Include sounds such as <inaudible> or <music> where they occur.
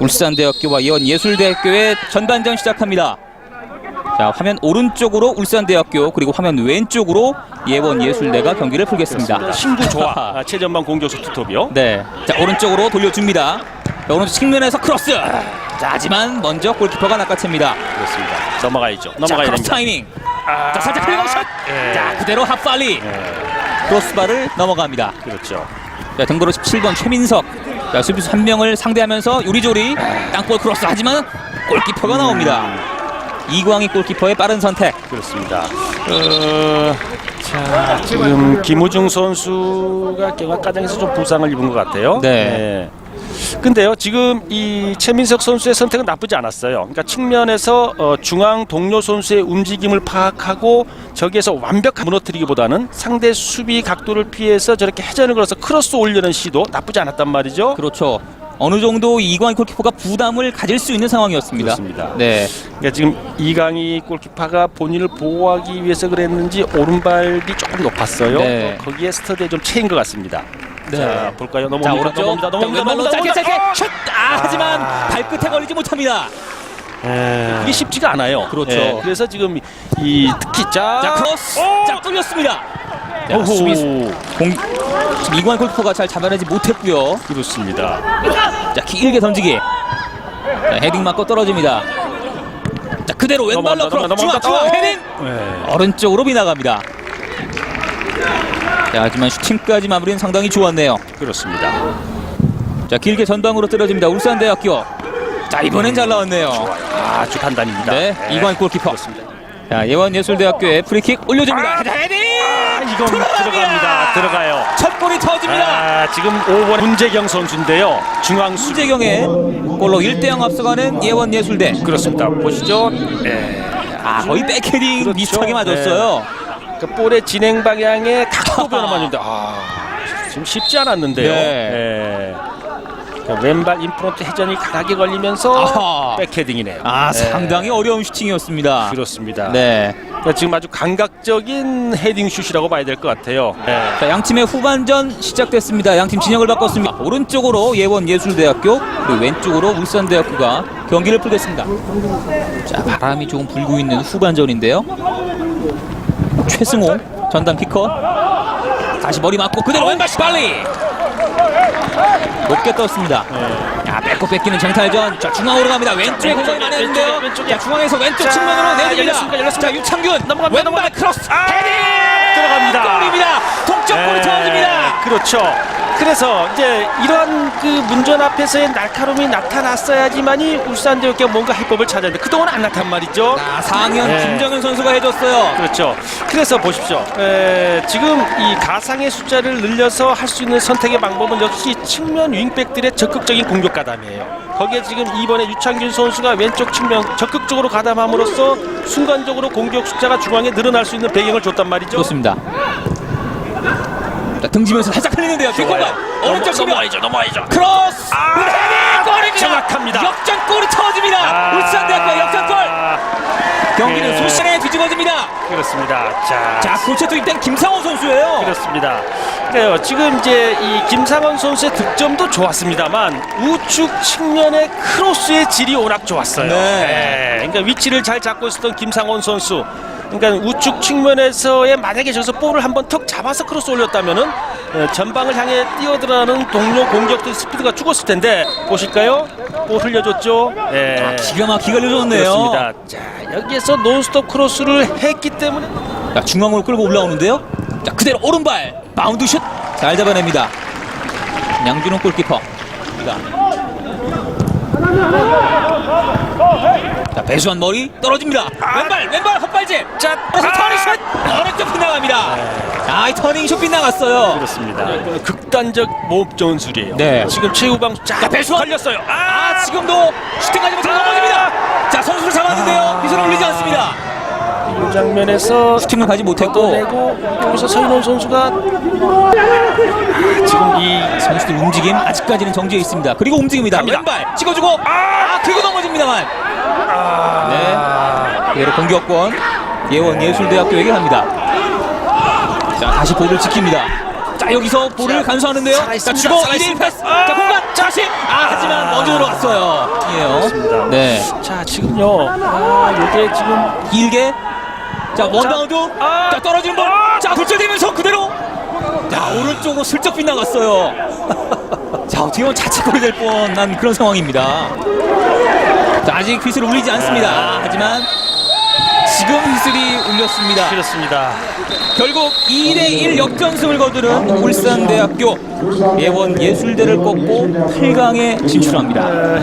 울산대학교와 예원예술대학교의 전반전 시작합니다. 자 화면 오른쪽으로 울산대학교 그리고 화면 왼쪽으로 예원예술대가 경기를 풀겠습니다. 신구 좋아. <laughs> 아, 최전방 공격수 투톱이요. 네, 자 오른쪽으로 돌려줍니다. 자, 오른쪽 측면에서 크로스. 자 하지만 먼저 골키퍼가 낚아챕니다. 그렇습니다. 넘어가야죠. 자 넘어가야 크로스 됩니다. 타이밍. 자 살짝 흘리고 샷. 예. 자 그대로 핫발리 예, 크로스바를 넘어갑니다. 그렇죠. 자, 등번호 17번 최민석. 자, 수비수 한 명을 상대하면서 요리조리 땅볼 크로스 하지만 골키퍼가 나옵니다. 이광희 골키퍼의 빠른 선택. 그렇습니다. 어, 자, 지금 김우중 선수가 경합과정에서 좀 부상을 입은 것 같아요. 네. 근데요, 지금 이 최민석 선수의 선택은 나쁘지 않았어요. 그러니까 측면에서 어, 중앙 동료 선수의 움직임을 파악하고 저기에서 완벽한 무너뜨리기보다는 상대 수비 각도를 피해서 저렇게 회전을 걸어서 크로스 올리는 시도 나쁘지 않았단 말이죠. 그렇죠. 어느 정도 이광희 골키퍼가 부담을 가질 수 있는 상황이었습니다. 그렇습니다. 네. 그러니까 지금 이강희 골키퍼가 본인을 보호하기 위해서 그랬는지 오른발이 조금 높았어요. 네. 어, 거기에 스터드에 좀 채인 것 같습니다. 네. 자 볼까요? 자, 넘어옵니다. 오른쪽. 넘어옵니다. 자, 넘어옵니다. 넘어옵니다. 짧게 짧게 넘어옵니다. 슛! 아, 하지만 발끝에 걸리지 못합니다. 이게 쉽지가 않아요. 그렇죠. 예, 그래서 지금 이 특히 자, 자, 크로스. 오! 자, 뚫렸습니다. 자, 오호. 공 지금 이광희 골키퍼가 잘 잡아내지 못했고요. 그렇습니다. 자 길게 던지기 자, 헤딩 맞고 떨어집니다 자 그대로 왼발로 넘어간다, 크로스 중앙 넘어간다. 중앙 어! 헤딩 네. 오른쪽으로 비나갑니다 자 하지만 슈팅까지 마무리는 상당히 좋았네요 그렇습니다. 자 길게 전방으로 때려집니다 울산대학교 자 이번엔 잘 나왔네요 아주 판단입니다. 네 이광희 골키퍼 그렇습니다. 자 예원예술대학교의 프리킥 올려줍니다 헤딩 아, 이건 들어갑니다. 들어가요. 첫 골이 터집니다 아, 지금 5번 문재경 선수인데요. 중앙 수 수재경의 골로 1대0 앞서가는 예원예술대 그렇습니다. 보시죠. 예. 아 거의 백헤딩 그렇죠. 비슷하게 맞았어요 그 볼의 진행 방향에 각도 변화만 줬는데 아 지금 쉽지 않았는데요. 네. 예. 그 왼발 인프론트 회전이 강하게 걸리면서 아하. 백헤딩이네요. 아 예. 상당히 어려운 슈팅이었습니다. 그렇습니다. 네. 그러니까 지금 아주 감각적인 헤딩 슛이라고 봐야 될 것 같아요. 예. 자, 양 팀의 후반전 시작됐습니다. 양팀 진영을 바꿨습니다. 오른쪽으로 예원 예술대학교 그리고 왼쪽으로 울산대학교가 경기를 풀겠습니다. 자 바람이 조금 불고 있는 후반전인데요. 최승호 전담 키커 다시 머리 맞고 그대로 왼발 빨리 높게 떴습니다. 야 뺏고 뺏기는 정탈전. 자 중앙으로 갑니다. 왼쪽에 공간이 많이 했는데요. 자 중앙에서 왼쪽 자, 측면으로 내줍니다. 열렸습니다, 열렸습니다. 자 유창균 넘어갑니다, 왼발 넘어갑니다. 크로스 아, 헤딩 들어갑니다. 골입니다. 동점 골이 예, 터집니다. 그렇죠. 그래서 이제 이러한 그 문전 앞에서의 날카로움이 나타났어야지만이 울산 대학교가 뭔가 해법을 찾았는데 그동안 안 나타난 말이죠. 아, 4학년 예. 김정현 선수가 해줬어요. 그렇죠. 그래서 보십시오. 에, 지금 이 가상의 숫자를 늘려서 할 수 있는 선택의 방법은 역시 측면 윙백들의 적극적인 공격 가담이에요. 거기에 지금 이번에 유창균 선수가 왼쪽 측면 적극적으로 가담함으로써 순간적으로 공격 숫자가 중앙에 늘어날 수 있는 배경을 줬단 말이죠. 좋습니다. 자, 등지면서 살짝 흘리는데요. 뒷공간 오른쪽 측면 넘어와야죠. 넘어와야죠. 크로스 아, 골입니다. 정확합니다. 역전골이 터집니다. 아, 울산대학교 역전골. 경기는 예. 소시에 뒤집어집니다. 그렇습니다. 자, 자, 교체도 일단 김상호 선수예요. 그렇습니다. 그래요. 지금 이제 이 김상원 선수의 득점도 좋았습니다만 우측 측면의 크로스의 질이 워낙 좋았어요. 네. 네. 그러니까 위치를 잘 잡고 있었던 김상원 선수. 그러니까 우측 측면에서의 만약에 저기서 볼을 한번 턱 잡아서 크로스 올렸다면은 어, 전방을 향해 뛰어들어가는 동료 공격들 스피드가 죽었을 텐데 보실까요? 볼 흘려줬죠. 네. 기가 막히게 흘려줬네요. 그렇습니다. 자 여기에서 논스톱 크로스를 했기 때문에 자, 중앙으로 끌고 올라오는데요. 자, 그대로 오른발 바운드 슛 잘 잡아냅니다. 양준호 골키퍼. 자, 배수한 머리 떨어집니다. 왼발, 왼발 헛발질. 자, 그래서 아! 터닝 슛 오른쪽 빗나갑니다. 아, 이 터닝 슛 빗나갔어요. 그렇습니다. 극단적 모업 전술이에요. 네. 지금 최우방 자, 자, 배수원. 걸렸어요. 아, 지금도 슈팅하지 못하고 넘어집니다. 자, 선수를 잡았는데요. 기술을 올리지 않습니다. 이 장면에서 슈팅을 가지 못했고 여기서 서인원 선수가 지금 이 선수들 움직임 아직까지는 정지해 있습니다. 그리고 움직입니다. 갑니다. 왼발 찍어주고 아 그리고 넘어집니다만 네 그대로 공격권 예원 예술대학교에게 갑니다. 자 다시 볼을 지킵니다. 자 여기서 볼을 자, 간수하는데요. 자. 주고 살아있습니다. 2대1 패스. 아, 자 공간. 자 다시 아 하지만 먼저 들어갔어요. 이에요. 네. 자 지금요. 아 이게 지금 길게 자 원바운드 아. 자 떨어지는 볼 자 굴절되면서 그대로 자 오른쪽으로 슬쩍 빗나갔어요 <laughs> 자 어떻게 보면 자책골이 될 뻔한 그런 상황입니다 자 아직 휘슬을 울리지 않습니다. 아, 하지만 지금 휘슬이 울렸습니다. 그렇습니다. 결국 2대1 역전승을 거두는 울산대학교 예원 예술대를 꺾고 8강에 진출합니다